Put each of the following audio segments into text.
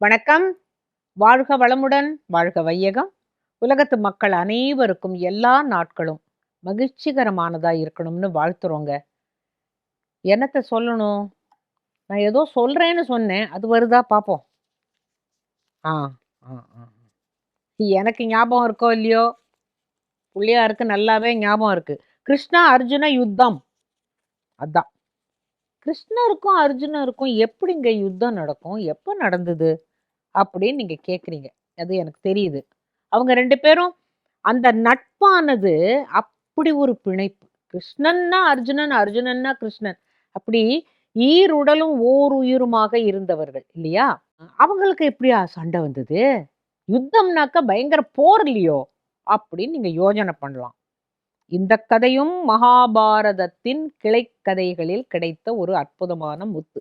வணக்கம். வாழ்க வளமுடன் வாழ்க வையகம். உலகத்து மக்கள் அனைவருக்கும் எல்லா நாட்களும் மகிழ்ச்சிகரமானதாக இருக்கணும்னு வாழ்த்துறோங்க. என்னத்த சொல்லணும்? நான் ஏதோ சொல்கிறேன்னு சொன்னேன். அது வருதா பார்ப்போம் ஆ. ஆ ஆ எனக்கு ஞாபகம் இருக்கோ இல்லையோ? பிள்ளையாருக்கு நல்லாவே ஞாபகம் இருக்குது கிருஷ்ணா அர்ஜுன யுத்தம். அதான். கிருஷ்ணருக்கும் அர்ஜுனருக்கும் எப்படிங்க யுத்தம் நடக்கும்? எப்போ நடந்தது? அப்படின்னு நீங்கள் கேட்குறீங்க அது எனக்கு தெரியுது. அவங்க ரெண்டு பேரும் அந்த நட்பானது அப்படி ஒரு பிணைப்பு. கிருஷ்ணன்னா அர்ஜுனன் அர்ஜுனன்னா கிருஷ்ணன். அப்படி ஈருடலும் ஓர் உயிருமாக இருந்தவர்கள் இல்லையா? அவங்களுக்கு எப்படியா சண்டை வந்தது? யுத்தம்னாக்க பயங்கர போர் இல்லையோ? அப்படின்னு நீங்கள் யோஜனை பண்ணலாம். இந்த கதையும் மகாபாரதத்தின் கிளைக்கதைகளில் கிடைத்த ஒரு அற்புதமான முத்து.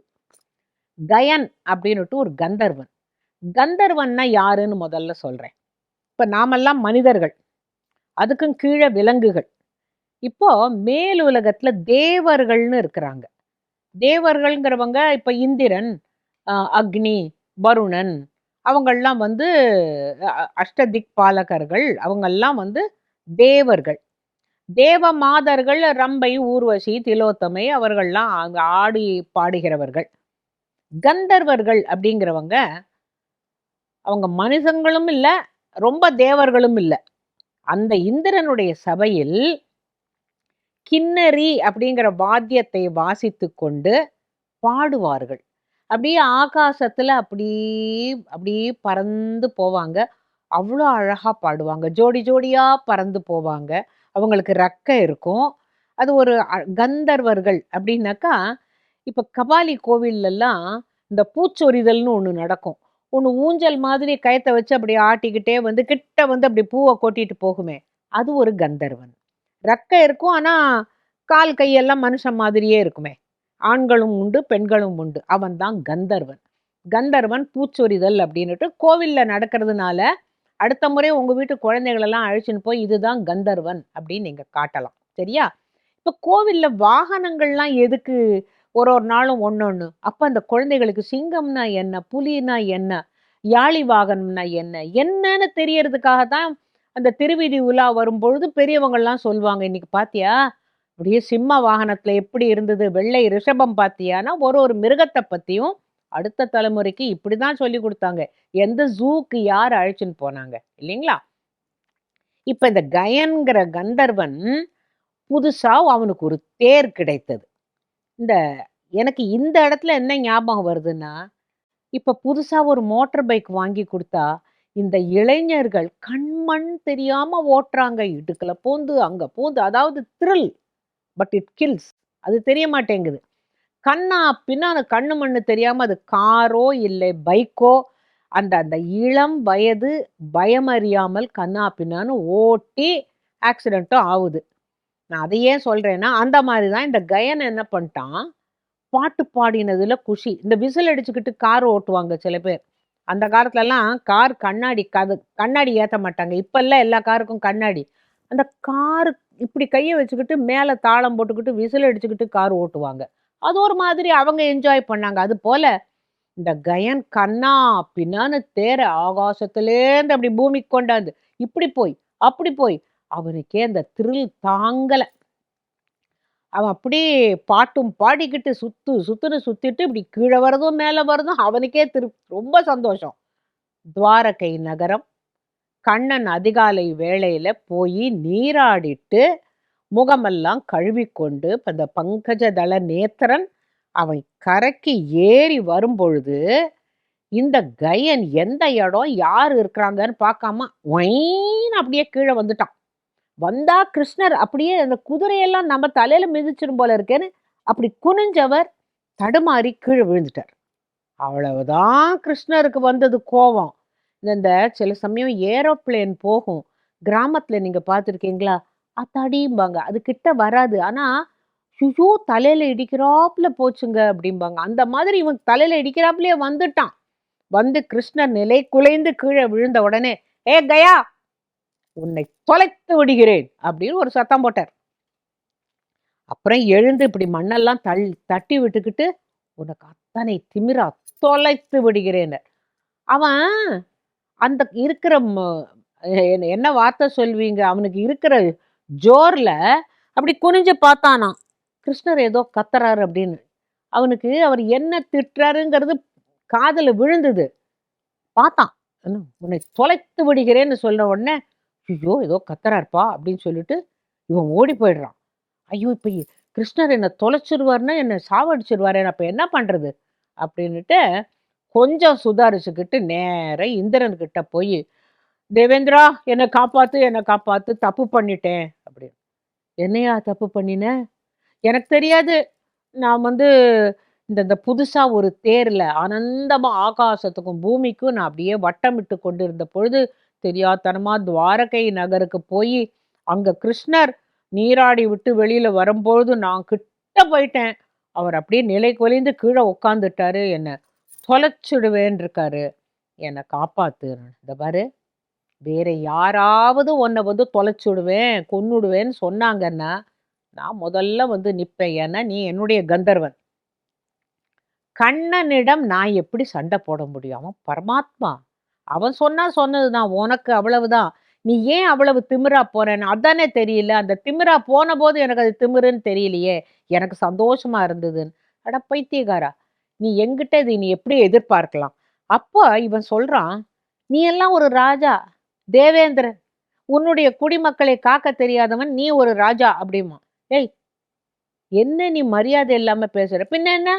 கயன் அப்படின்னுட்டு ஒரு கந்தர்வன். கந்தர்வன்னா யாருன்னு முதல்ல சொல்றேன். இப்போ நாமெல்லாம் மனிதர்கள். அதுக்கும் கீழே விலங்குகள். இப்போ மேல் உலகத்துல தேவர்கள்னு இருக்கிறாங்க. தேவர்கள்ங்கிறவங்க இப்போ இந்திரன் அக்னி வருணன் அவங்கெல்லாம் வந்து அஷ்டதிக் பாலகர்கள் அவங்கெல்லாம் வந்து தேவர்கள். தேவ மாதர்கள் ரம்பை ஊர்வசி திலோத்தமை அவர்கள்லாம் அங்க ஆடி பாடுகிறவர்கள். கந்தர்வர்கள் அப்படிங்கிறவங்க அவங்க மனுஷங்களும் இல்லை ரொம்ப தேவர்களும் இல்லை. அந்த இந்திரனுடைய சபையில் கிண்ணறி அப்படிங்கிற வாத்தியத்தை வாசித்து கொண்டு பாடுவார்கள். அப்படியே ஆகாசத்துல அப்படியே அப்படியே பறந்து போவாங்க. அவ்வளோ அழகா பாடுவாங்க. ஜோடி ஜோடியா பறந்து போவாங்க. அவங்களுக்கு ரக்கை இருக்கும். அது ஒரு கந்தர்வர்கள் அப்படின்னாக்கா இப்போ கபாலி கோவில்லெல்லாம் இந்த பூச்சொரிதல்னு ஒன்று நடக்கும். ஒன்று ஊஞ்சல் மாதிரி கயத்தை வச்சு அப்படி ஆட்டிக்கிட்டே வந்து கிட்ட வந்து அப்படி பூவை கொட்டிட்டு போகுமே. அது ஒரு கந்தர்வன். ரக்கை இருக்கும் ஆனால் கால் கையெல்லாம் மனுஷன் மாதிரியே இருக்குமே. ஆண்களும் உண்டு பெண்களும் உண்டு. அவன் தான் கந்தர்வன். கந்தர்வன் பூச்சொரிதல் அப்படின்னுட்டு கோவில்ல நடக்கிறதுனால அடுத்த முறை உங்கள் வீட்டு குழந்தைகளெல்லாம் அழைச்சின்னு போய் இதுதான் கந்தர்வன் அப்படின்னு நீங்கள் காட்டலாம். சரியா? இப்போ கோவில்ல வாகனங்கள்லாம் எதுக்கு ஒரு ஒரு நாளும் ஒன்று ஒன்று அப்போ அந்த குழந்தைகளுக்கு சிங்கம்னா என்ன? புலினா என்ன? யாழி வாகனம்னா என்ன? என்னன்னு தெரியறதுக்காக தான் அந்த திருவிதி உலா வரும்பொழுது பெரியவங்கள்லாம் சொல்லுவாங்க இன்னைக்கு பாத்தியா? அப்படியே சிம்ம வாகனத்தில் எப்படி இருந்தது? வெள்ளை ரிஷபம் பார்த்தியான்னா ஒரு ஒரு மிருகத்தை பற்றியும் அடுத்த தலைமுறைக்கு இப்படி தான் சொல்லி கொடுத்தாங்க. எந்த ஜூக்கு யார் அழைச்சின்னு போனாங்க இல்லைங்களா? இப்போ இந்த கயன்கிற கந்தர்வன் புதுசாக அவனுக்கு ஒரு தேர் கிடைத்தது. இந்த எனக்கு இந்த இடத்துல என்ன ஞாபகம் வருதுன்னா இப்போ புதுசாக ஒரு மோட்டர் பைக் வாங்கி கொடுத்தா இந்த இளைஞர்கள் கண்மண் தெரியாமல் ஓட்டுறாங்க. இடுக்கில் பூந்து அங்கே பூந்து அதாவது த்ரில் பட் இட் கில்ஸ் அது தெரிய மாட்டேங்குது. கண்ணா பின்னான கண்ணு மண்ணு தெரியாம அது காரோ இல்லை பைக்கோ அந்த அந்த இளம் வயது பயமறியாமல் கண்ணா பின்னான்னு ஓட்டி ஆக்சிடென்ட்டும் ஆகுது. நான் அதை ஏன் சொல்றேன்னா அந்த மாதிரி தான் இந்த கயன் என்ன பண்ணிட்டான்? பாட்டு பாடினதுல குஷி. இந்த விசில் அடிச்சுக்கிட்டு கார் ஓட்டுவாங்க சில பேர். அந்த காலத்துலலாம் கார் கண்ணாடி கது கண்ணாடி ஏற்ற மாட்டாங்க. இப்போல்லாம் எல்லா காருக்கும் கண்ணாடி. அந்த காரு இப்படி கையை வச்சுக்கிட்டு மேலே தாளம் போட்டுக்கிட்டு விசில் அடிச்சுக்கிட்டு கார் ஓட்டுவாங்க. அது ஒரு மாதிரி அவங்க என்ஜாய் பண்ணாங்க. அது போல இந்த கயன் கண்ணா பின்னான்னு தேர ஆகாசத்துலேருந்து அப்படி பூமிக்கு கொண்டாந்து இப்படி போய் அப்படி போய் அவனுக்கே அந்த த்ரில் தாங்கலை. அவன் அப்படியே பாட்டும் பாடிக்கிட்டு சுத்து சுத்துன்னு சுத்திட்டு இப்படி கீழே வரதும் மேலே வரதும் அவனுக்கே திரு ரொம்ப சந்தோஷம். துவாரகை நகரம் கண்ணன் அதிகாலை வேளையில போய் நீராடிட்டு முகமெல்லாம் கழுவிக்கொண்டு அந்த பங்கஜதள நேத்திரன் அவன் கரைக்கு ஏறி வரும்பொழுது இந்த கயன் எந்த இடம் யார் இருக்கிறாங்கன்னு பார்க்காம ஒயின் அப்படியே கீழே வந்துட்டான். வந்தா கிருஷ்ணர் அப்படியே அந்த குதிரையெல்லாம் நம்ம தலையில மிதிச்சிடும் போல இருக்கேன்னு அப்படி குனிஞ்சவர் தடுமாறி கீழே விழுந்துட்டார். அவ்வளவுதான் கிருஷ்ணருக்கு வந்தது கோபம். இந்த- இந்த சில சமயம் ஏரோப்ளேன் போகும். கிராமத்தில் நீங்கள் பார்த்துருக்கீங்களா? அத்தாடிம்பாங்க. அது கிட்ட வராது. ஆனா ஐயோ தலையில இடிக்கிறாப்புல போச்சுங்க அப்படிம்பாங்க. அந்த மாதிரி இவன் தலையில இடிக்கிறாப்புலயே வந்துட்டான். வந்து கிருஷ்ணர் நிலை குலைந்து கீழே விழுந்த உடனே ஏ கயா உன்னை தொலைத்து விடுகிறேன் அப்படின்னு ஒரு சத்தம் போட்டார். அப்புறம் எழுந்து இப்படி மண்ணெல்லாம் தள் தட்டி விட்டுக்கிட்டு உனக்கு அத்தனை திமிரா தொலைத்து விடுகிறேன் அவன் அந்த இருக்கிற ம- என்ன வார்த்தை சொல்வீங்க? அவனுக்கு இருக்கிற ஜோர்ல அப்படி குனிஞ்சு பார்த்தானாம் கிருஷ்ணர் ஏதோ கத்துறாரு அப்படின்னு. அவனுக்கு அவர் என்ன திட்டுறாருங்கிறது காதல விழுந்தது. பார்த்தான். என்ன, உன்னை தொலைத்து விடுகிறேன்னு சொன்ன உடனே ஐயோ ஏதோ கத்துறாருப்பா அப்படின்னு சொல்லிட்டு இவன் ஓடி போயிடுறான். ஐயோ இப்ப கிருஷ்ணர் என்னை தொலைச்சிருவார்னா என்னை சாவடிச்சிருவாரு அப்ப என்ன பண்றது? அப்படின்னுட்டு கொஞ்சம் சுதாரிச்சுக்கிட்டு நேர இந்திரன் கிட்ட போய் தேவேந்திரா என்னை காப்பாத்து என்னை காப்பாத்து தப்பு பண்ணிட்டேன் அப்படின்னு. என்னையா தப்பு பண்ணின? எனக்கு தெரியாது. நான் வந்து இந்த இந்த புதுசாக ஒரு தேரில் ஆனந்தமாக ஆகாசத்துக்கும் பூமிக்கும் நான் அப்படியே வட்டமிட்டு கொண்டிருந்த பொழுது தெரியாதனமாக துவாரகை நகருக்கு போய் அங்கே கிருஷ்ணர் நீராடி விட்டு வெளியில் வரும்பொழுது நான் கிட்ட போயிட்டேன். அவர் அப்படியே நிலை குலைந்து கீழே உட்காந்துட்டாரு என்னை தொலைச்சிடுவேன் இருக்காரு என்னை காப்பாத்து இந்த பாரு. வேற யாராவது உன்னை வந்து தொலைச்சுடுவேன் கொன்னுடுவேன்னு சொன்னாங்கன்னா நான் முதல்ல வந்து நிற்பேன் ஏன்னா நீ என்னுடைய கந்தர்வன். கண்ணனிடம் நான் எப்படி சண்டை போட முடியும்? அவன் பரமாத்மா. அவன் சொன்னா தான் உனக்கு அவ்வளவுதான். நீ ஏன் அவ்வளவு திமிரா போறேன்னு? அதானே தெரியல. அந்த திமிரா போன போது எனக்கு அது திமிருன்னு தெரியலையே. எனக்கு சந்தோஷமா இருந்ததுன்னு. அட பைத்தியக்காரா. நீ எங்கிட்ட இதை நீ எப்படி எதிர்பார்க்கலாம்? அப்போ இவன் சொல்றான் நீ எல்லாம் ஒரு ராஜா. தேவேந்திரன் உன்னுடைய குடிமக்களை காக்க தெரியாதவன் நீ ஒரு ராஜா அப்படிமா ஏய் என்ன நீ மரியாதை இல்லாம பேசுற? பின்ன என்ன?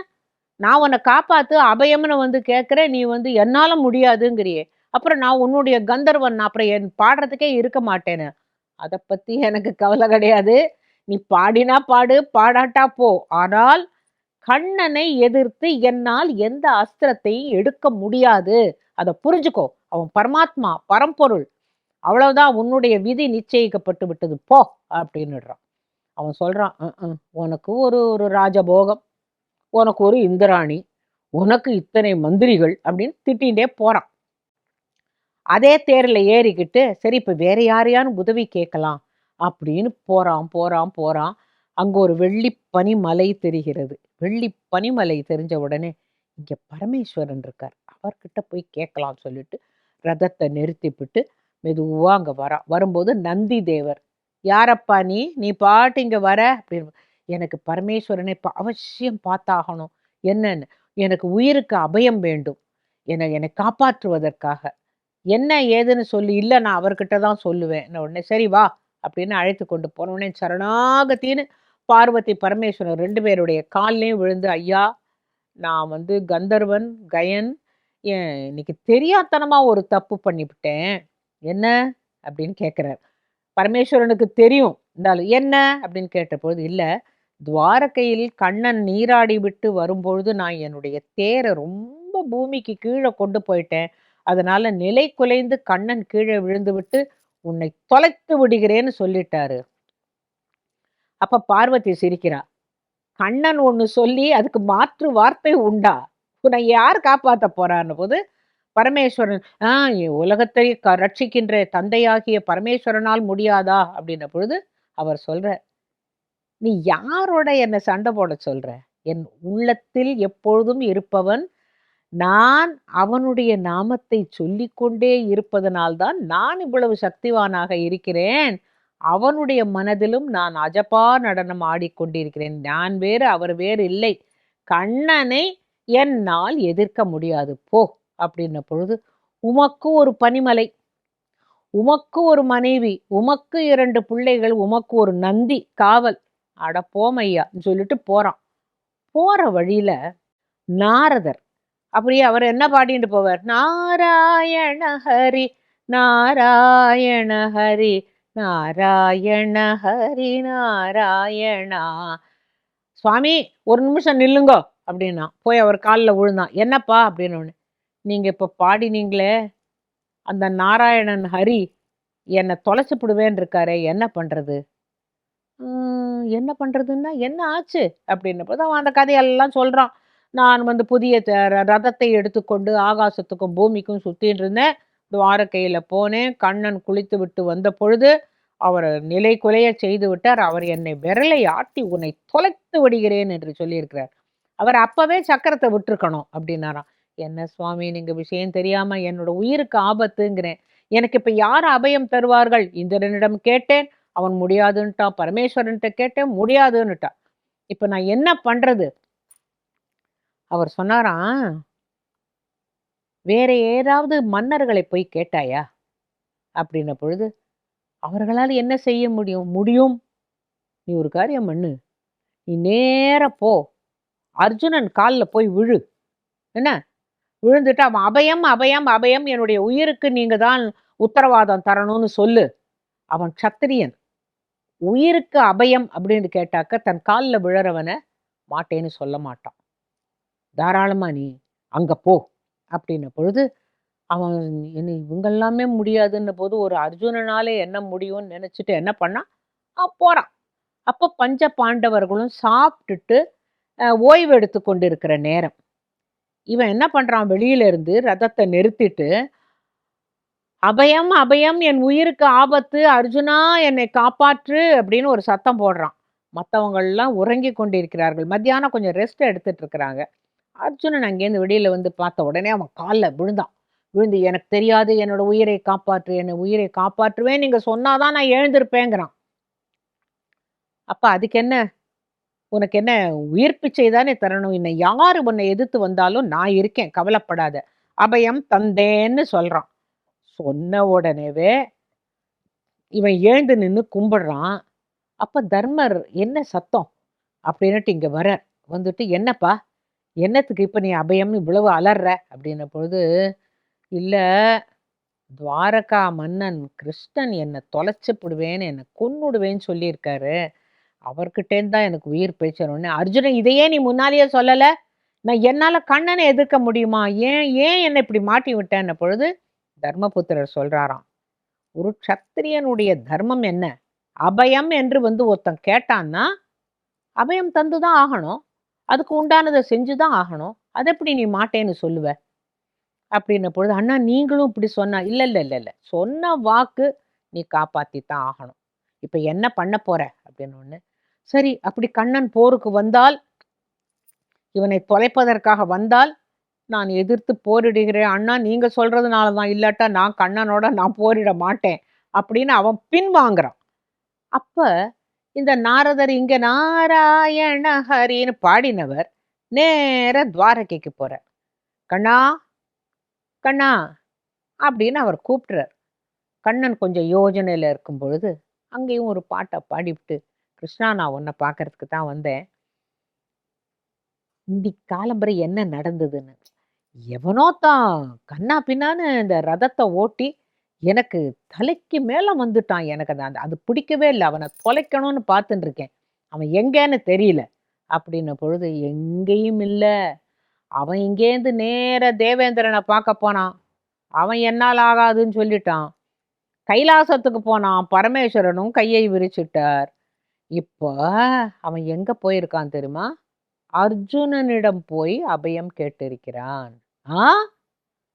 நான் உன்னை காப்பாத்து அபயம்னு வந்து கேட்குறேன் நீ வந்து என்னால முடியாதுங்கிறியே. அப்புறம் நான் உன்னுடைய கந்தர்வன் நான் அப்புறம் என் பாடுறதுக்கே இருக்க மாட்டேன்னு. அதை பத்தி எனக்கு கவலை கிடையாது. நீ பாடினா பாடு பாடாட்டா போ. ஆனால் கண்ணனை எதிர்த்து என்னால் எந்த அஸ்திரத்தையும் எடுக்க முடியாது. அதை புரிஞ்சுக்கோ. அவன் பரமாத்மா பரம்பொருள். அவ்வளவுதான் உன்னுடைய விதி நிச்சயிக்கப்பட்டு விட்டது. போ அப்படின்னுடுறான் அவன் சொல்கிறான் உனக்கு ஒரு ஒரு ராஜபோகம் உனக்கு ஒரு இந்திராணி உனக்கு இத்தனை மந்திரிகள் அப்படின்னு திட்டிகிட்டே போகிறான் அதே தேரில் ஏறிக்கிட்டு சரி இப்போ வேற யாரையானு உதவி கேட்கலாம் அப்படின்னு போகிறான் போகிறான் போகிறான் அங்கே ஒரு வெள்ளி பனிமலை தெரிகிறது. வெள்ளி பனிமலை தெரிஞ்ச உடனே இங்கே பரமேஸ்வரன் இருக்கார். அவர்கிட்ட போய் கேட்கலாம் சொல்லிட்டு ரதத்தை நிறுத்திவிட்டு மெதுவாக அங்கே வரா வரும்போது நந்தி தேவர் யாரப்பா நீ? நீ பாட்டு இங்கே வர? அப்படின்னு. எனக்கு பரமேஸ்வரனை இப்போ அவசியம் பார்த்தாகணும். என்னன்னு? எனக்கு உயிருக்கு அபயம் வேண்டும். என்னை என்னை காப்பாற்றுவதற்காக. என்ன ஏதுன்னு சொல்லி இல்லை நான் அவர்கிட்ட தான் சொல்லுவேன். நான் உடனே சரி வா. அப்படின்னு அழைத்து கொண்டு போன உடனே சரணாகத்தின்னு பார்வதி பரமேஸ்வரன் ரெண்டு பேருடைய கால்லையும் விழுந்து ஐயா நான் வந்து கந்தர்வன் கயன் ஏன் இன்னைக்கு தெரியாதனமாக ஒரு தப்பு பண்ணிவிட்டேன். என்ன அப்படின்னு கேட்குறார் பரமேஸ்வரனுக்கு தெரியும் இருந்தாலும் என்ன? அப்படின்னு கேட்டபொழுது இல்லை துவாரகையில் கண்ணன் நீராடி விட்டு வரும்பொழுது நான் என்னுடைய தேரை ரொம்ப பூமிக்கு கீழே கொண்டு போயிட்டேன். அதனால நிலை குலைந்து கண்ணன் கீழே விழுந்து விட்டு உன்னை தொலைத்து விடுகிறேன்னு சொல்லிட்டாரு. அப்ப பார்வதி சிரிக்கிறா கண்ணன் ஒன்று சொல்லி அதுக்கு மாற்று வார்த்தை உண்டா? உன்னை யார் காப்பாற்ற போறான்னு? போது பரமேஸ்வரன் ஆ உலகத்தை க- ரட்சிக்கின்ற தந்தையாகிய பரமேஸ்வரனால் முடியாதா? அப்படின்ன பொழுது அவர் சொல்ற நீ யாரோட என்னை சண்டை போட சொல்ற? என் உள்ளத்தில் எப்பொழுதும் இருப்பவன் நான் அவனுடைய நாமத்தை சொல்லிக்கொண்டே இருப்பதனால்தான் நான் இவ்வளவு சக்திவானாக இருக்கிறேன். அவனுடைய மனதிலும் நான் அஜபா நடனம் ஆடிக்கொண்டிருக்கிறேன் நான் வேறு அவர் வேறு இல்லை. கண்ணனை என்னால் எதிர்க்க முடியாது. போ. அப்படின்ன பொழுது உமக்கு ஒரு பனிமலை உமக்கு ஒரு மனைவி உமக்கு இரண்டு பிள்ளைகள் உமக்கு ஒரு நந்தி காவல். அட போமையா சொல்லிட்டு போறான். போற வழியில நாரதர். அப்படியே அவர் என்ன பாடிட்டு போவார்? நாராயண ஹரி நாராயண ஹரி நாராயண. ஹரி நாராயணா சுவாமி ஒரு நிமிஷம் நில்லுங்கோ அப்படின்னா போய் அவர் காலில் விழுந்தான். என்னப்பா அப்படின்னு நீங்கள் நீங்க இப்ப பாடினீங்களே அந்த நாராயணன் ஹரி என்னை தொலைச்சுப்பிடுவேன் இருக்காரே என்ன பண்றது? என்ன பண்றதுன்னா என்ன ஆச்சு? அப்படின்னப்போ அவன் அந்த கதையெல்லாம் சொல்றான். நான் வந்து புதிய த- ர- ரதத்தை எடுத்துக்கொண்டு ஆகாசத்துக்கும் பூமிக்கும் சுத்தின்னு இருந்தேன். துவாரகையில போனேன். கண்ணன் குளித்து விட்டு வந்த பொழுது அவர் நிலை குலைய செய்து விட்டார். அவர் என்னை விரலை ஆட்டி உன்னை தொலைத்து விடுகிறேன் என்று சொல்லியிருக்கிறார். அவர் அப்பவே சக்கரத்தை விட்டுருக்கணும் அப்படின்னாராம். என்ன சுவாமி நீங்க விஷயம் தெரியாம என்னோட உயிருக்கு ஆபத்துங்கிறேன். எனக்கு இப்ப யார் அபயம் தருவார்கள்? இந்திரனிடம் கேட்டேன். அவன் முடியாதுன்ட்டான். பரமேஸ்வரன்ட்ட கேட்டேன். முடியாதுன்னுட்டான். இப்ப நான் என்ன பண்றது? அவர் சொன்னாராம் வேற ஏதாவது மன்னர்களை போய் கேட்டாயா? அப்படின்ன பொழுது அவர்களால் என்ன செய்ய முடியும்? முடியும்? நீ ஒரு காரியம் பண்ணு. நீ நேர போ. அர்ஜுனன் காலில் போய் விழு. என்ன? விழுந்துட்டு அவன் அபயம் அபயம் அபயம் என்னுடைய உயிருக்கு நீங்க தான் உத்தரவாதம் தரணும்னு சொல்லு. அவன் சத்திரியன் உயிருக்கு அபயம் அப்படின்னு கேட்டாக்க தன் காலில் விழறவனை மாட்டேன்னு சொல்ல மாட்டான். தாராளமா நீ அங்க போ. அப்படின்ன பொழுது அவன் என்ன இவங்கெல்லாமே முடியாதுன்ன போது ஒரு அர்ஜுனனாலே என்ன முடியும்னு நினச்சிட்டு என்ன பண்ணான் அவன் போகிறான் அப்போ பஞ்ச பாண்டவர்களும் சாப்பிட்டுட்டு ஓய்வு எடுத்து கொண்டிருக்கிற நேரம். இவன் என்ன பண்றான் வெளியில இருந்து ரதத்தை நிறுத்திட்டு அபயம் அபயம் என் உயிருக்கு ஆபத்து அர்ஜுனா என்னை காப்பாற்று அப்படின்னு ஒரு சத்தம் போடுறான். மற்றவங்கள்லாம் உறங்கி கொண்டிருக்கிறார்கள். மத்தியானம் கொஞ்சம் ரெஸ்ட் எடுத்துட்டு இருக்கிறாங்க. அர்ஜுனன் அங்கேருந்து வெளியில வந்து பார்த்த உடனே அவன் காலில் விழுந்தான். விழுந்து எனக்கு தெரியாது என்னோட உயிரை காப்பாற்று என்னை உயிரை காப்பாற்றுவேன் நீங்க சொன்னாதான் நான் எழுந்திருப்பேங்கிறான். அப்ப அதுக்கு என்ன? உனக்கு என்ன உயிர் பிச்சை தானே தரணும்? என்னை யார் உன்னை எதிர்த்து வந்தாலும் நான் இருக்கேன் கவலைப்படாத. அபயம் தந்தேன்னு சொல்கிறான் சொன்ன உடனேவே இவன் எழுந்து நின்று கும்பிடுறான். அப்போ தர்மர் என்ன சத்தம்? அப்படின்னுட்டு இங்கே வர வந்துட்டு என்னப்பா? என்னத்துக்கு இப்போ நீ அபயம் இவ்வளவு அலற அப்படின்ன பொழுது இல்லை துவாரகா மன்னன் கிருஷ்ணன் என்னை தொலைச்சுப்பிடுவேன்னு என்னை கொன்னுடுவேன்னு சொல்லியிருக்காரு. அவர்கிட்டேருந்து தான் எனக்கு உயிர் பேசணும்னு அர்ஜுனன் இதையே நீ முன்னாலேயே சொல்லலை? நான் என்னால் கண்ணனை எதிர்க்க முடியுமா? ஏன் ஏன் என்னை இப்படி மாட்டி விட்டேன்ன பொழுது தர்மபுத்திரர் சொல்கிறாராம் ஒரு க்ஷத்திரியனுடைய தர்மம் என்ன? அபயம் என்று வந்து ஒருத்தன் கேட்டான்னா அபயம் தந்து தான் ஆகணும். அதுக்கு உண்டானதை செஞ்சு தான் ஆகணும். அதை எப்படி நீ மாட்டேன்னு சொல்லுவ? அப்படின்ன பொழுது அண்ணா நீங்களும் இப்படி சொன்னா இல்லை இல்லை இல்லை இல்லை. சொன்ன வாக்கு நீ காப்பாற்றி தான் ஆகணும். இப்போ என்ன பண்ண போற? அப்படின்னு ஒன்று சரி அப்படி கண்ணன் போருக்கு வந்தால் இவனை தொலைப்பதற்காக வந்தால் நான் எதிர்த்து போரிடுகிறேன். அண்ணா நீங்க சொல்றதுனால தான் இல்லாட்டா நான் கண்ணனோட நான் போரிட மாட்டேன் அப்படின்னு அவன் பின்வாங்குறான். அப்ப இந்த நாரதர் இங்க நாராயண ஹரின்னு பாடினவர் நேர துவாரகைக்கு போறார். கண்ணா கண்ணா அப்படின்னு அவர் கூப்பிடுறார் கண்ணன் கொஞ்சம் யோஜனையில இருக்கும் பொழுது அங்கேயும் ஒரு பாட்டை பாடிவிட்டு கிருஷ்ணா நான் உன்னை பார்க்கறதுக்கு தான் வந்தேன். இன்னைக்கு காலம்பரை என்ன நடந்ததுன்னு? எவனோ தான் கண்ணா பின்னான்னு இந்த ரதத்தை ஓட்டி எனக்கு தலைக்கு மேலே வந்துட்டான். எனக்கு அது அந்த- அது பிடிக்கவே இல்லை. அவனை தொலைக்கணும்னு பார்த்துட்டு இருக்கேன். அவன் எங்கேன்னு தெரியல. அப்படின்ன பொழுது எங்கேயும் இல்லை. அவன் இங்கேருந்து நேர தேவேந்திரனை பார்க்க போனான். அவன் என்னால் ஆகாதுன்னு சொல்லிட்டான். கைலாசத்துக்கு போனான். பரமேஸ்வரனும் கையை விரிச்சிட்டார். இப்போ அவன் எங்க போயிருக்கான் தெரியுமா? அர்ஜுனனிடம் போய் அபயம் கேட்டிருக்கிறான். ஆ?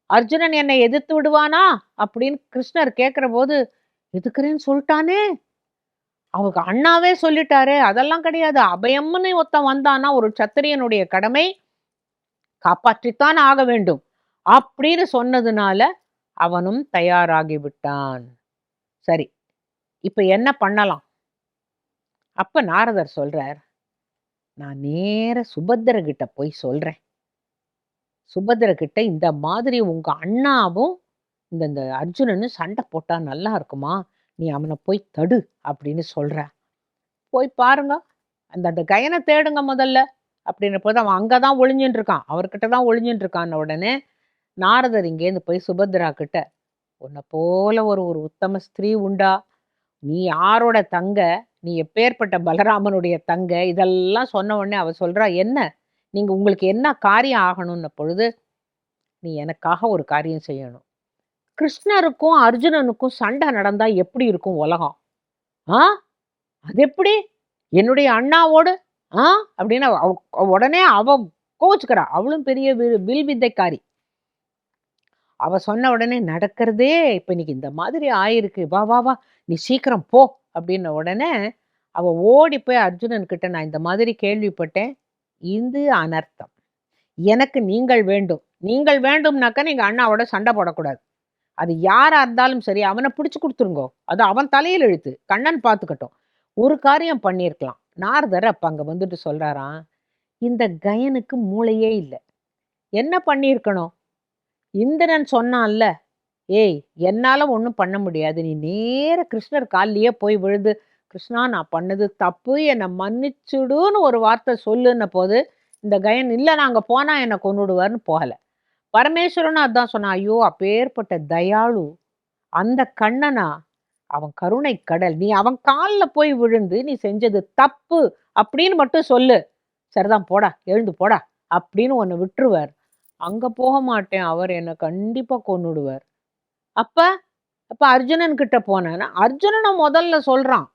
அர்ஜுனன் என்னை எதிர்த்து விடுவானா? அப்படின்னு கிருஷ்ணர் கேட்குற போது எதுக்குறேன்னு சொல்லிட்டானே? அவங்க அண்ணாவே சொல்லிட்டாரு. அதெல்லாம் கிடையாது. அபயம்னு ஒருத்தன் வந்தானா ஒரு சத்திரியனுடைய கடமை காப்பாற்றித்தான் ஆக வேண்டும் அப்படின்னு சொன்னதுனால அவனும் தயாராகி விட்டான். சரி இப்ப என்ன பண்ணலாம்? அப்ப நாரதர் சொல்றார் நான் நேர சுபத்திரகிட்ட போய் சொல்றேன். சுபத்திரகிட்ட இந்த மாதிரி உங்க அண்ணாவும் இந்த இந்த அர்ஜுனனும் சண்டை போட்டா நல்லா இருக்குமா? நீ அவனை போய் தடு அப்படின்னு சொல்ற போய் பாருங்க அந்த அந்த கயனை தேடுங்க முதல்ல அப்படின்றப்போ அவன் அவன் அங்கதான் ஒளிஞ்சுட்டு இருக்கான் அவர்கிட்ட தான் ஒளிஞ்சுட்டு இருக்கான் உடனே நாரதர் இங்கேருந்து போய் சுபத்ரா கிட்ட உன்னை போல ஒரு ஒரு உத்தம ஸ்திரீ உண்டா? நீ யாரோட தங்க? நீ எப்பேற்பட்ட பலராமனுடைய தங்க இதெல்லாம் சொன்ன உடனே அவ சொல்றா என்ன? நீங்கள் உங்களுக்கு என்ன காரியம் ஆகணும்ன பொழுது நீ எனக்காக ஒரு காரியம் செய்யணும். கிருஷ்ணருக்கும் அர்ஜுனனுக்கும் சண்டை நடந்தால் எப்படி இருக்கும் உலகம்? ஆ? அது எப்படி? என்னுடைய அண்ணாவோடு? ஆ? அப்படின்னு அவ- உடனே அவ கோச்சுக்கிறா. அவளும் பெரிய வில் வித்தைக்காரி. அவ சொன்ன உடனே நடக்கிறதே இப்போ இன்னைக்கு இந்த மாதிரி ஆயிருக்கு. வா வா வா. நீ சீக்கிரம் போ. அப்படின்ன உடனே அவ ஓடி போய் அர்ஜுனன்கிட்ட நான் இந்த மாதிரி கேள்விப்பட்டேன். இது அனர்த்தம். எனக்கு நீங்கள் வேண்டும். நீங்கள் வேண்டும்னாக்கா நீங்கள் அண்ணாவோட சண்டை போடக்கூடாது. அது யாராக இருந்தாலும் சரி அவனை பிடிச்சி கொடுத்துருங்கோ. அது அவன் தலையில் எழுத்து கண்ணன் பார்த்துக்கட்டும் ஒரு காரியம் பண்ணியிருக்கலாம். நாரதர் அப்போ அங்கே வந்துட்டு சொல்கிறாராம் இந்த கயனுக்கு மூளையே இல்லை. என்ன பண்ணியிருக்கணும்? இந்திரன் சொன்னான்ல ஏய் என்னால் ஒன்றும் பண்ண முடியாது. நீ நேர கிருஷ்ணர் காலிலேயே போய் விழுது கிருஷ்ணா நான் பண்ணது தப்பு என்னை மன்னிச்சுடுன்னு ஒரு வார்த்தை சொல்லுன்ன போது இந்த கயன் இல்லை நாங்கள் போனால் என்னை கொண்டுடுவார்னு போகலை. பரமேஸ்வரனும் அதான் சொன்னான் ஐயோ அப்பேற்பட்ட தயாளு அந்த கண்ணனா அவன் கருணை கடல் நீ அவன் காலில் போய் விழுந்து நீ செஞ்சது தப்பு அப்படின்னு மட்டும் சொல்லு. சரிதான் போடா எழுந்து போடா அப்படின்னு உன்னை விட்டுருவார். அங்கே போக மாட்டேன் அவர் என்னை கண்டிப்பாக கொண்டுடுவார் அப்ப அப்ப அர்ஜுனன் கிட்ட போனேன்னா அர்ஜுனனை முதல்ல சொல்றான்.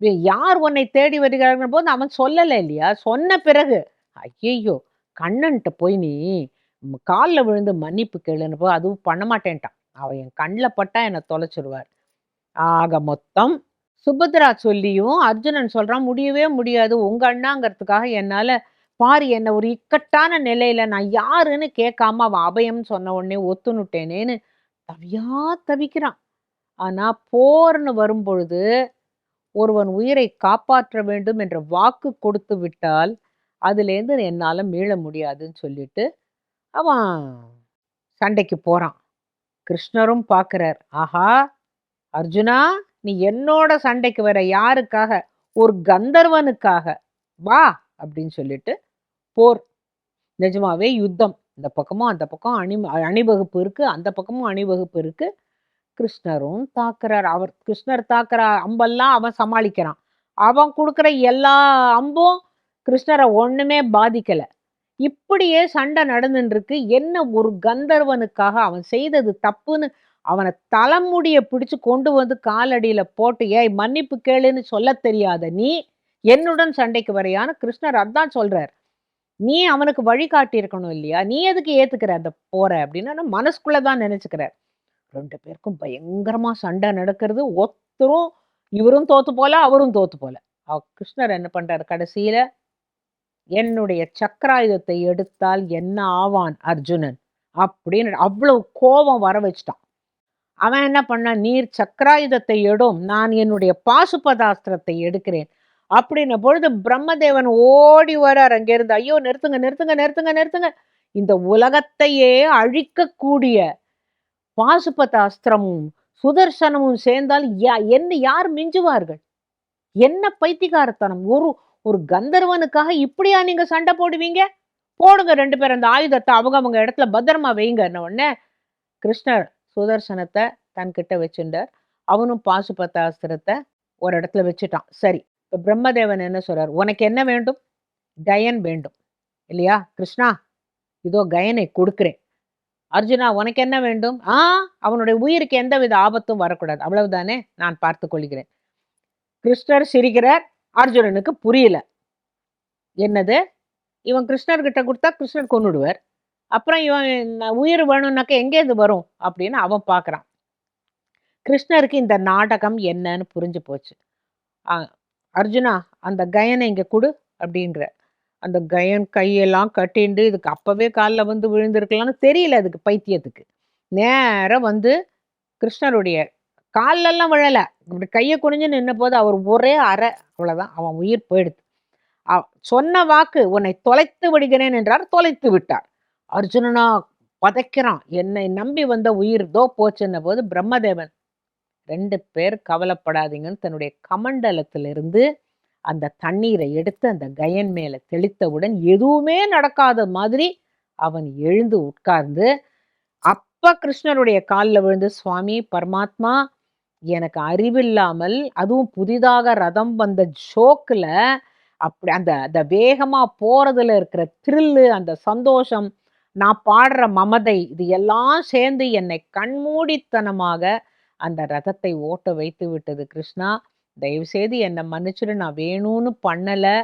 "வே- யார் உன்னை தேடி வருகிறார்கள்? போது அவன் சொல்லலை இல்லையா? சொன்ன பிறகு ஐயையோ கண்ணன்ட்ட போய் நீ காலில் விழுந்து மன்னிப்பு கேளுன்னு போ அதுவும் பண்ண மாட்டேன்ட்டான். அவன் என் கண்ணில் பட்டா என்னை தொலைச்சிருவார். ஆக மொத்தம் சுபத்ரா சொல்லியும் அர்ஜுனன் சொல்கிறான் முடியவே முடியாது. உங்க அண்ணாங்கிறதுக்காக என்னால் பாரு என்னை ஒரு இக்கட்டான நிலையில் நான் யாருன்னு கேட்காம அவன் அபயம் சொன்ன உடனே ஒத்துனுட்டேனேன்னு தவியா தவிக்கிறான். ஆனா போர்னு வரும்பொழுது ஒருவன் உயிரை காப்பாற்ற வேண்டும் என்ற வாக்கு கொடுத்து விட்டால் அதுலேருந்து என்னால் மீள முடியாதுன்னு சொல்லிட்டு அவன் சண்டைக்கு போகிறான் கிருஷ்ணரும் பார்க்குறார் ஆஹா அர்ஜுனா நீ என்னோட சண்டைக்கு வர யாருக்காக? ஒரு கந்தர்வனுக்காக. வா! அப்படின்னு சொல்லிட்டு போர். நிஜமாவே யுத்தம். இந்த பக்கமும் அந்த பக்கம் அணி அணிவகுப்பு இருக்குது அந்த பக்கமும் அணிவகுப்பு இருக்குது கிருஷ்ணரும் தாக்குறார். அவர் கிருஷ்ணர் தாக்குற அம்பெல்லாம் அவன் சமாளிக்கிறான். அவன் கொடுக்குற எல்லா அம்பும் கிருஷ்ணரை ஒன்றுமே பாதிக்கலை. இப்படியே சண்டை நடந்துருக்கு என்ன ஒரு கந்தர்வனுக்காக அவன் செய்தது தப்புன்னு அவனை தலைமுடியை பிடிச்சு கொண்டு வந்து காலடியில் போட்டு ஏய் மன்னிப்பு கேளுன்னு சொல்ல தெரியாத நீ என்னுடன் சண்டைக்கு வரையான கிருஷ்ணர் அதான் சொல்கிறார் நீ அவனுக்கு வழிகாட்டி இருக்கணும் இல்லையா? நீ எதுக்கு ஏத்துக்கிற? அந்த போற அப்படின்னு மனசுக்குள்ளதான் நினைச்சுக்கிறார். ரெண்டு பேருக்கும் பயங்கரமா சண்டை நடக்கிறது. ஒருத்தரும் இவரும் தோத்து போல அவரும் தோத்து போல. கிருஷ்ணர் என்ன பண்றாரு? கடைசியில என்னுடைய சக்கராயுதத்தை எடுத்தால் என்ன ஆவான் அர்ஜுனன்? அப்படின்னு அவ்வளவு கோபம் வர வச்சுட்டான். அவன் என்ன பண்ணான்? நீர் சக்கராயுதத்தை எடும். நான் என்னுடைய பாசுபதாஸ்திரத்தை எடுக்கிறேன். அப்படின்ன பொழுது பிரம்மதேவன் ஓடி வரார். அங்கிருந்து ஐயோ நிறுத்துங்க நிறுத்துங்க நிறுத்துங்க நிறுத்துங்க. இந்த உலகத்தையே அழிக்கக்கூடிய பாசுபத அஸ்திரமும் சுதர்சனமும் சேர்ந்தால் யா- என்ன யார் மிஞ்சுவார்கள்? என்ன பைத்தியக்காரத்தனம்? ஒரு ஒரு கந்தர்வனுக்காக இப்படியா நீங்க சண்டை போடுவீங்க? போடுங்க ரெண்டு பேரும் அந்த ஆயுதத்தை அவங்க அவங்க இடத்துல பத்திரமா வைங்கன்ன உடனே கிருஷ்ணர் சுதர்சனத்தை தன்கிட்ட வச்சுட்டார். அவனும் பாசுபத்த அஸ்திரத்தை ஒரு இடத்துல வச்சுட்டான். சரி பிரம்மதேவன் என்ன சொல்றார்? உனக்கு என்ன வேண்டும்? கயன் வேண்டும். இல்லையா? கிருஷ்ணா இதோ கயனை கொடுக்குறேன். அர்ஜுனா உனக்கு என்ன வேண்டும்? ஆ அவனுடைய உயிருக்கு எந்த வித ஆபத்தும் வரக்கூடாது. அவ்வளவுதானே? நான் பார்த்து கொள்கிறேன். கிருஷ்ணர் சிரிக்கிறார். அர்ஜுனனுக்கு புரியல. என்னது? இவன் கிருஷ்ணர்கிட்ட கொடுத்தா கிருஷ்ணர் கொண்டுடுவார் அப்புறம் இவன் உயிர் வேணும்னாக்க எங்கேருந்து வரும்? அப்படின்னு அவன் பார்க்குறான். கிருஷ்ணருக்கு இந்த நாடகம் என்னன்னு புரிஞ்சு போச்சு. அர்ஜுனா அந்த கயனை இங்கே கொடு அப்படிங்கிற அந்த கயன் கையெல்லாம் கட்டிண்டு இதுக்கு அப்போவே காலில் வந்து விழுந்திருக்கலாம்னு தெரியல அதுக்கு பைத்தியத்துக்கு. நேராக வந்து கிருஷ்ணருடைய கால்லெல்லாம் விழலை. இப்படி கையை குனிஞ்சு நின்ன போது அவர் ஒரே அறை அவ்வளோதான் அவன் உயிர் போயிடுது. அவ- சொன்ன வாக்கு உன்னை தொலைத்து விடுகிறேன் என்றார். தொலைத்து விட்டார். அர்ஜுனனா பதைக்கிறான். என்னை நம்பி வந்த உயிர் தோ போச்சுன்ன போது பிரம்மதேவன் ரெண்டு பேர் கவலைப்படாதீங்கன்னு தன்னுடைய கமண்டலத்திலிருந்து அந்த தண்ணீரை எடுத்து அந்த கயன் மேலே தெளித்தவுடன் எதுவுமே நடக்காத மாதிரி அவன் எழுந்து உட்கார்ந்து அப்ப கிருஷ்ணருடைய காலில் விழுந்து சுவாமி பரமாத்மா எனக்கு அறிவில்லாமல் அதுவும் புதிதாக ரதம் வந்த ஜோக்கில் அப்படி அந்த அந்த வேகமாக போகிறதுல இருக்கிற த்ரில்லு அந்த சந்தோஷம் நான் பாடுற மமதை இது எல்லாம் சேர்ந்து என்னை கண்மூடித்தனமாக அந்த ரதத்தை ஓட்ட வைத்து விட்டது. கிருஷ்ணா தயவு செய்து என்னை மன்னிச்சிடு. நான் வேணும்னு பண்ணலை.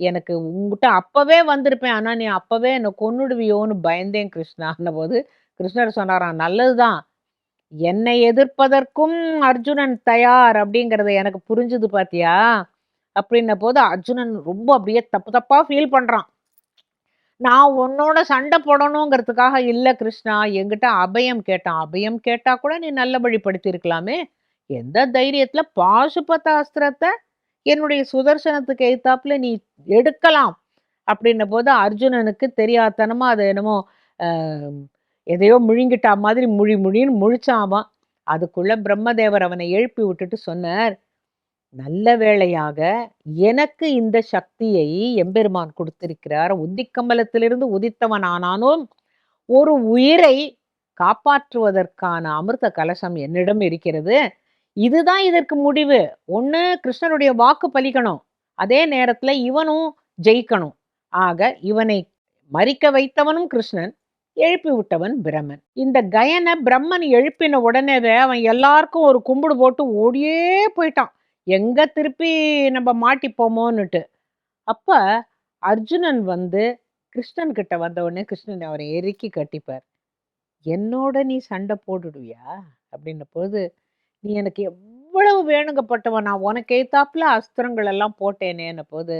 எனக்கு உங்ககிட்ட அப்பவே வந்திருப்பேன். ஆனால் நீ அப்போவே என்னை கொன்னுடுவியோன்னு பயந்தேன் கிருஷ்ணான்ன போது கிருஷ்ணர் சொன்னாராம் நல்லதுதான். என்னை எதிர்ப்பதற்கும் அர்ஜுனன் தயார் அப்படிங்கிறத எனக்கு புரிஞ்சுது பாத்தியா? அப்படின்ன போது அர்ஜுனன் ரொம்ப அப்படியே தப்பு தப்பாக ஃபீல் பண்ணுறான் நான் உன்னோட சண்டை போடணுங்கிறதுக்காக இல்லை கிருஷ்ணா என்கிட்ட அபயம் கேட்டான். அபயம் கேட்டா கூட நீ நல்லபடிப்படுத்தியிருக்கலாமே எந்த தைரியத்துல பாசுபத அஸ்திரத்தை என்னுடைய சுதர்சனத்துக்கு எய்த்தாப்புல நீ எடுக்கலாம் அப்படின்ன போது அர்ஜுனனுக்கு தெரியாதனமா அது என்னமோ எதையோ முழுங்கிட்டா மாதிரி முழி முழின்னு முழிச்சாவான் அதுக்குள்ள பிரம்மதேவர் அவனை எழுப்பி விட்டுட்டு சொன்னார் நல்ல வேளையாக எனக்கு இந்த சக்தியை எம்பெருமான் கொடுத்திருக்கிறார். உத்திக்கமலத்திலிருந்து உதித்தவன் ஆனாலும் ஒரு உயிரை காப்பாற்றுவதற்கான அமிர்த கலசம் என்னிடம் இருக்கிறது. இதுதான் இதற்கு முடிவு. ஒன்று கிருஷ்ணனுடைய வாக்கு பலிக்கணும். அதே நேரத்தில் இவனும் ஜெயிக்கணும். ஆக இவனை மறிக்க வைத்தவனும் கிருஷ்ணன் எழுப்பி விட்டவன் பிரம்மன். இந்த கயனை பிரம்மன் எழுப்பின உடனேவே அவன் எல்லாருக்கும் ஒரு கும்பிடு போட்டு ஓடியே போயிட்டான். எங்கே திருப்பி நம்ம மாட்டிப்போமோன்னுட்டு. அப்போ அர்ஜுனன் வந்து கிருஷ்ணன் கிட்ட வந்த உடனே கிருஷ்ணன் அவரை எருக்கி கட்டிப்பார். என்னோட நீ சண்டை போட்டுடுவியா? அப்படின்ன போது நீ எனக்கு எவ்வளவு வேணுங்கப்பட்டவன் நான் உனக்கு ஏத்தாப்புல அஸ்திரங்கள் எல்லாம் போட்டேனேன்ன போது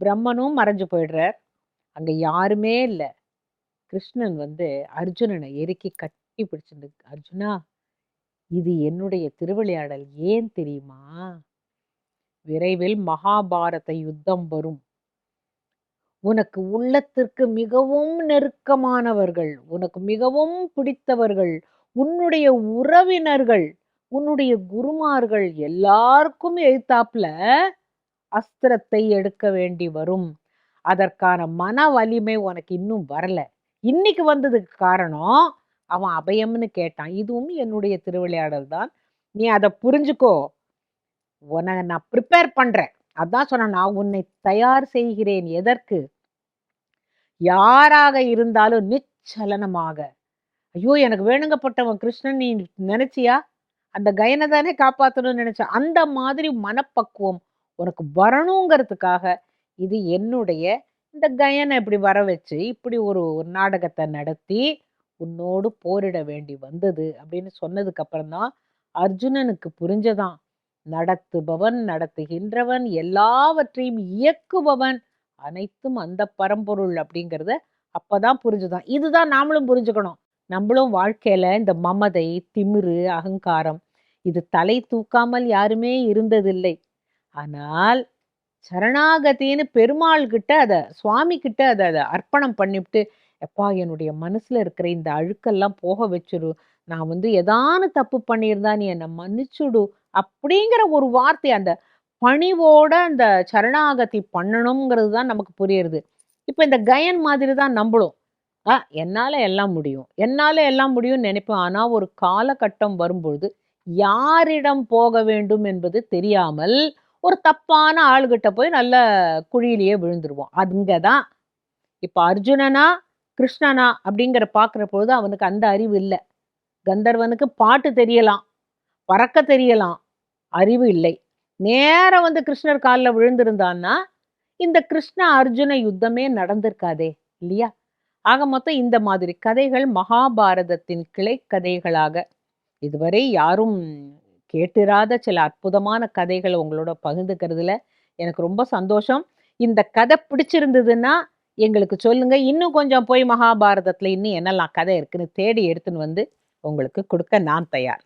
பிரம்மனும் மறைஞ்சு போயிடுறார். அங்கே யாருமே இல்லை. கிருஷ்ணன் வந்து அர்ஜுனனை எருக்கி கட்டி பிடிச்சிருந்து அர்ஜுனா இது என்னுடைய திருவிளையாடல் ஏன் தெரியுமா? விரைவில் மகாபாரத யுத்தம் வரும். உனக்கு உள்ளத்திற்கு மிகவும் நெருக்கமானவர்கள் உனக்கு மிகவும் பிடித்தவர்கள் உன்னுடைய உறவினர்கள் உன்னுடைய குருமார்கள் எல்லாருக்கும் எழுத்தாப்புல அஸ்திரத்தை எடுக்க வேண்டி வரும். அதற்கான மன வலிமை உனக்கு இன்னும் வரல. இன்னைக்கு வந்ததுக்கு காரணம் அவன் அபயம்னு கேட்டான். இதுவும் என்னுடைய திருவிளையாடல் தான். நீ அதை புரிஞ்சுக்கோ. உன்னை நான் ப்ரிப்பேர் பண்றேன். அதான் சொன்னேன். நான் உன்னை தயார் செய்கிறேன். எதற்கு? யாராக இருந்தாலும் நிச்சலனமாக. ஐயோ எனக்கு வேணுங்கப்பட்டவன் கிருஷ்ணன். நீ நினைச்சியா? அந்த கயனை தானே காப்பாற்றணும்னு நினைச்ச அந்த மாதிரி மனப்பக்குவம் உனக்கு வரணுங்கிறதுக்காக இது என்னுடைய. இந்த கயனை இப்படி வர வச்சு இப்படி ஒரு நாடகத்தை நடத்தி உன்னோடு போரிட வேண்டி வந்தது அப்படின்னு சொன்னதுக்கு அப்புறம்தான் அர்ஜுனனுக்கு புரிஞ்சதான் நடத்துபவன் நடத்துகின்றவன் எல்லாவற்றையும் இயக்குபவன் அனைத்தும் அந்த பரம்பொருள் அப்படிங்கிறத அப்பதான் புரிஞ்சுதான். இதுதான் நாமளும் புரிஞ்சுக்கணும். நம்மளும் வாழ்க்கையில இந்த மமதை திமிரு அகங்காரம் இது தலை தூக்காமல் யாருமே இருந்ததில்லை. ஆனால் சரணாகதின்னு பெருமாள் கிட்ட அதை சுவாமி கிட்ட அதை அதை அர்ப்பணம் பண்ணிவிட்டு எப்பா என்னுடைய மனசுல இருக்கிற இந்த அழுக்கெல்லாம் போக வச்சிரு. நான் வந்து ஏதானு தப்பு பண்ணியிருந்தா நீ என்னை மன்னிச்சுடு அப்படிங்கிற ஒரு வார்த்தை அந்த பணிவோட அந்த சரணாகதி பண்ணணுங்கிறது தான் நமக்கு புரியுறது. இப்போ இந்த கயன் மாதிரி தான் நம்மளும். ஆ என்னால எல்லாம் முடியும். என்னால எல்லாம் முடியும்னு நினைப்போம் ஆனா ஒரு காலகட்டம் வரும்பொழுது யாரிடம் போக வேண்டும் என்பது தெரியாமல் ஒரு தப்பான ஆளுகிட்ட போய் நல்ல குழியிலேயே விழுந்துருவோம். அங்கே தான். இப்போ அர்ஜுனனா கிருஷ்ணனா அப்படிங்கிற பார்க்குற பொழுது அவனுக்கு அந்த அறிவு இல்லை. கந்தர்வனுக்கு பாட்டு தெரியலாம் பறக்க தெரியலாம் அறிவு இல்லை. நேரம் வந்து கிருஷ்ணர் காலில் விழுந்திருந்தான்னா இந்த கிருஷ்ண அர்ஜுன யுத்தமே நடந்திருக்காதே இல்லையா? ஆக மொத்தம் இந்த மாதிரி கதைகள் மகாபாரதத்தின் கிளை கதைகளாக. இதுவரை யாரும் கேட்டிராத சில அற்புதமான கதைகளை உங்களோட பகிர்ந்துக்கிறதுல எனக்கு ரொம்ப சந்தோஷம். இந்த கதை பிடிச்சிருந்ததுன்னா எங்களுக்கு சொல்லுங்க. இன்னும் கொஞ்சம் போய் மகாபாரதத்துல இன்னும் என்னெல்லாம் கதை இருக்குன்னு தேடி எடுத்துன்னு வந்து உங்களுக்கு கொடுக்க நான் தயார்.